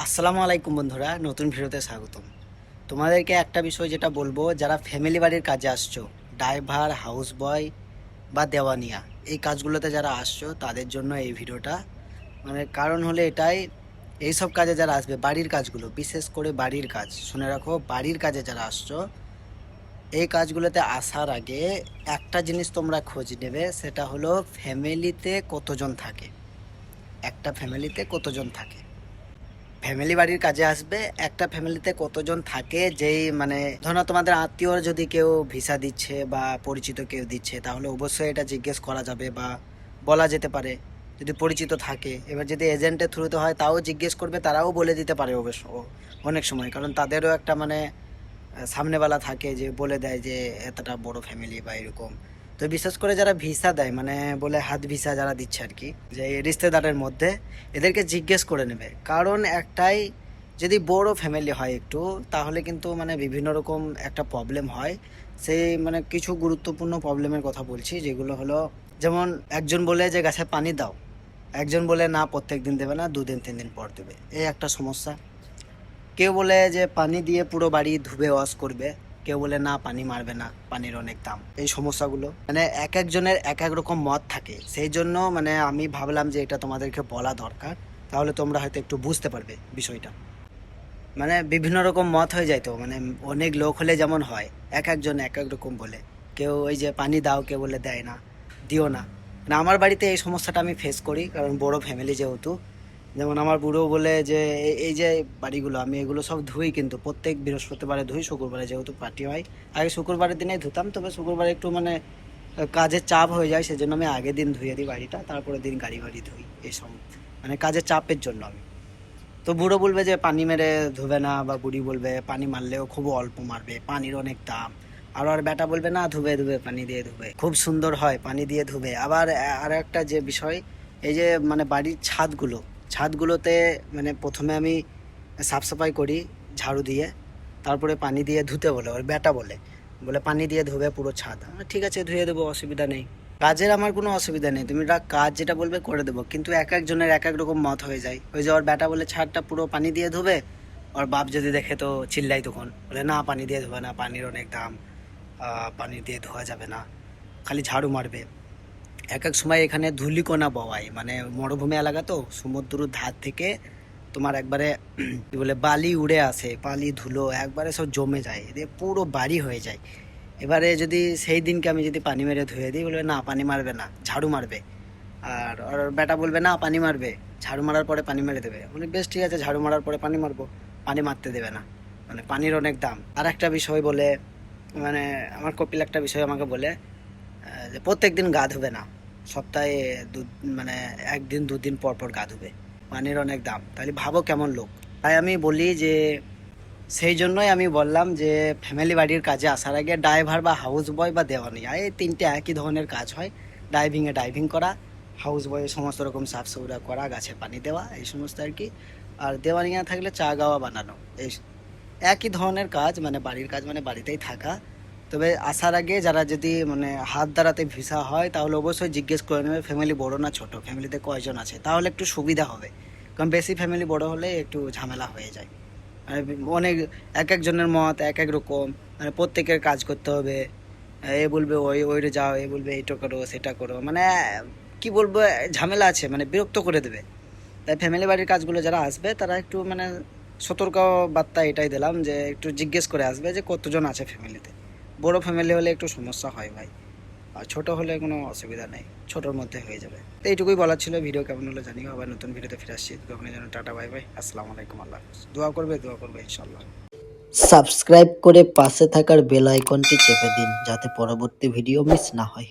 আসসালামু আলাইকুম বন্ধুরা, নতুন ভিডিওতে স্বাগতম। তোমাদেরকে একটা বিষয় যেটা বলব, যারা ফ্যামিলি বাড়ির কাজে আসছো ড্রাইভার হাউস বয় বা দেওয়ানিয়া, এই কাজগুলোতে যারা আসছো, তাদের জন্য এই ভিডিওটা। মানে কারণ হলে এটাই এইসব কাজে যারা আসবে, বাড়ির কাজগুলো, বিশেষ করে বাড়ির কাজ, শুনে রাখো, বাড়ির কাজে যারা আসছো, এই কাজগুলোতে আসার আগে একটা জিনিস তোমরা খোঁজ নেবে, সেটা হলো ফ্যামিলিতে কতজন থাকে। একটা ফ্যামিলিতে কতজন থাকে। ফ্যামিলি বাড়ির কাজে আসবে, একটা ফ্যামিলিতে কতজন থাকে, যেই মানে ধরো তোমাদের আত্মীয় যদি কেউ ভিসা দিচ্ছে বা পরিচিত কেউ দিচ্ছে, তাহলে অবশ্যই এটা জিজ্ঞেস করা যাবে বা বলা যেতে পারে, যদি পরিচিত থাকে। এবার যদি এজেন্টের থ্রুতে হয়, তাও জিজ্ঞেস করবে, তারাও বলে দিতে পারে অবশ্য অনেক সময়। কারণ তাদেরও একটা মানে সামনেওয়ালা থাকে যে বলে দেয় যে, এতটা বড় ফ্যামিলি বা এরকম। তো বিশেষ করে যারা ভিসা দেয় মানে বলে হাত ভিসা যারা দিচ্ছে আর কি, যে এই রিশতেদারের মধ্যে, এদেরকে জিজ্ঞেস করে নেবে। কারণ একটাই, যদি বড় ফ্যামিলি হয় একটু, তাহলে কিন্তু মানে বিভিন্ন রকম একটা প্রবলেম হয়। সেই মানে কিছু গুরুত্বপূর্ণ প্রবলেমের কথা বলছি, যেগুলো হলো, যেমন একজন বলে যে গাছে পানি দাও, একজন বলে না প্রত্যেক দিন দেবে না, দুদিন তিন দিন পর দেবে। এই একটা সমস্যা। কেউ বলে যে পানি দিয়ে পুরো বাড়ি ধুবে, ওয়াশ করবে। কেউ বলে, না, পানি মারবে না, পানির অনেক দাম। এই সমস্যাগুলো। মানে এক একজনের এক এক রকম মত থাকে। সেই জন্য মানে আমি ভাবলাম যে এটা তোমাদেরকে বলা দরকার। তাহলে তোমরা হয়তো একটু বুঝতে পারবে বিষয়টা। মানে বিভিন্ন রকম মত হয়ে যায় তো। মানে অনেক লোক হলে যেমন হয়, এক একজন এক এক রকম বলে। কেউ ওই যে, পানি দাও। কেউ বলে, দেয় না। দিও না। মানে আমার বাড়িতে এই সমস্যাটা আমি ফেস করি, কারণ বড় ফ্যামিলি যেহেতু যেমন আমার বুড়ো বলে যে এই- যে বাড়িগুলো, আমি এগুলো সব ধুই কিন্তু, প্রত্যেক বৃহস্পতিবারে ধুই, শুক্রবারে যেহেতু পার্টি হয়। আগে শুক্রবারের দিনে ধুতাম, তবে শুক্রবারে একটু মানে কাজের চাপ হয়ে যায়, সেজন্য আমি আগের দিন ধুয়ে দিই বাড়িটা তারপরে দিন গাড়ি বাড়ি ধুই এইসব মানে কাজের চাপের জন্য আমি। তো বুড়ো বলবে যে, পানি মেরে ধুবে না, বা বুড়ি বলবে, পানি মারলেও খুব অল্প মারবে, পানির অনেক দাম। আর আর বেটা বলবে, না, ধুবে ধুবে, পানি দিয়ে ধুবে। খুব সুন্দর হয়, পানি দিয়ে ধুবে। আবার আর একটা যে বিষয়, এই যে মানে বাড়ির ছাদগুলো ছাদগুলোতে মানে প্রথমে আমি সাফ সাফাই করি, ঝাড়ু দিয়ে, তারপরে পানি দিয়ে ধুতে বলে, ওর বেটা বলে বলে পানি দিয়ে ধুবে পুরো ছাদ। ঠিক আছে, ধুয়ে দেবো, অসুবিধা নেই। কাজের আমার কোনো অসুবিধা নেই, তুমি কাজ যেটা বলবে করে দেবো, কিন্তু এক একজনের এক এক রকম মত হয়ে যায়। ওই যে ওর বেটা বলে, ছাদটা পুরো পানি দিয়ে ধুবে? ওর বাপ যদি দেখে তো চিল্লাই তখন, বলে, না, পানি দিয়ে ধোবে না, পানির অনেক দাম পানি দিয়ে ধোয়া যাবে না, খালি ঝাড়ু মারবে। এক এক সময় এখানে ধুলিকোনা বওয়াই মানে মরুভূমি এলাকা তো, সমুদ্রর ধার থেকে তোমার একবারে, কি বলে, বালি উড়ে আসে, বালি, ধুলো, একবারে সব জমে যায় দিয়ে পুরো বাড়ি হয়ে যায়। এবারে যদি সেই দিনকে আমি যদি পানি মেরে ধুয়ে দিই, বলবে না, পানি মারবে না, ঝাড়ু মারবে। আর ওর বেটা বলবে, না, পানি মারবে, ঝাড়ু মারার পরে পানি মেরে দেবে। বলি, বেশ, ঠিক আছে, ঝাড়ু মারার পরে পানি মারবো, পানি মারতে দেবে না। মানে পানির অনেক দাম। আর একটা বিষয় বলে মানে আমার কপিল একটা বিষয় আমাকে বলে যে প্রত্যেক দিন গা ধুবে না। সপ্তাহে দু মানে একদিন, দুদিন পর পর গা ধুবে পানির অনেক দাম। তাহলে ভাবো কেমন লোক। তাই আমি বলি যে, সেই জন্যই আমি বললাম যে ফ্যামিলি বাড়ির কাজে আসার আগে ড্রাইভার বা হাউস বয় বা দেওয়ানি এই তিনটে একই ধরনের কাজ হয়। ড্রাইভিংয়ে ড্রাইভিং করা হাউস বয়ে সমস্ত রকম সাফ সুতরা করা, গাছে পানি দেওয়া, এই সমস্ত আর কি। আর দেওয়ানিয়া থাকলে চা গাওয়া বানানো, এই একই ধরনের কাজ মানে বাড়ির কাজ মানে বাড়িতেই থাকা। তবে আসার আগে যারা যদি মানে হাত দ্বারাতে ভিসা হয়, তাহলে অবশ্যই জিজ্ঞেস করে নেবে ফ্যামিলি বড় না ছোট? ফ্যামিলিতে কয়জন আছে? তাহলে একটু সুবিধা হবে। কারণ বেশি ফ্যামিলি বড় হলে একটু ঝামেলা হয়ে যায়। মানে অনেক, এক একজনের মত এক এক রকম। মানে প্রত্যেকের কাজ করতে হবে। এ বলবে, ওই, ওইরে যাও, এ বলবে, এইটা করো, সেটা করো। মানে কি বলব, ঝামেলা আছে মানে বিরক্ত করে দেবে। তাই ফ্যামিলি বাড়ির কাজগুলো যারা আসবে, তারা একটু মানে সতর্ক বার্তা এটাই দিলাম যে, একটু জিজ্ঞেস করে আসবে যে কতজন আছে ফ্যামিলিতে বড় ফ্যামিলি হলে একটু সমস্যা হয় ভাই। আর ছোটো হলে কোনো অসুবিধা নেই, ছোটোর মধ্যে হয়ে যাবে। তো এইটুকুই বলার ছিল ভিডিও কেমন হলো জানিও, আবার নতুন ভিডিওতে ফিরে আসছি। তখন যেন টাটা বাই ভাই আসসালামু আলাইকুম, আল্লাহ দোয়া করবে দোয়া করবে ইনশাল্লাহ সাবস্ক্রাইব করে পাশে থাকার বেল আইকনটি চেপে দিন, যাতে পরবর্তী ভিডিও মিস না হয়।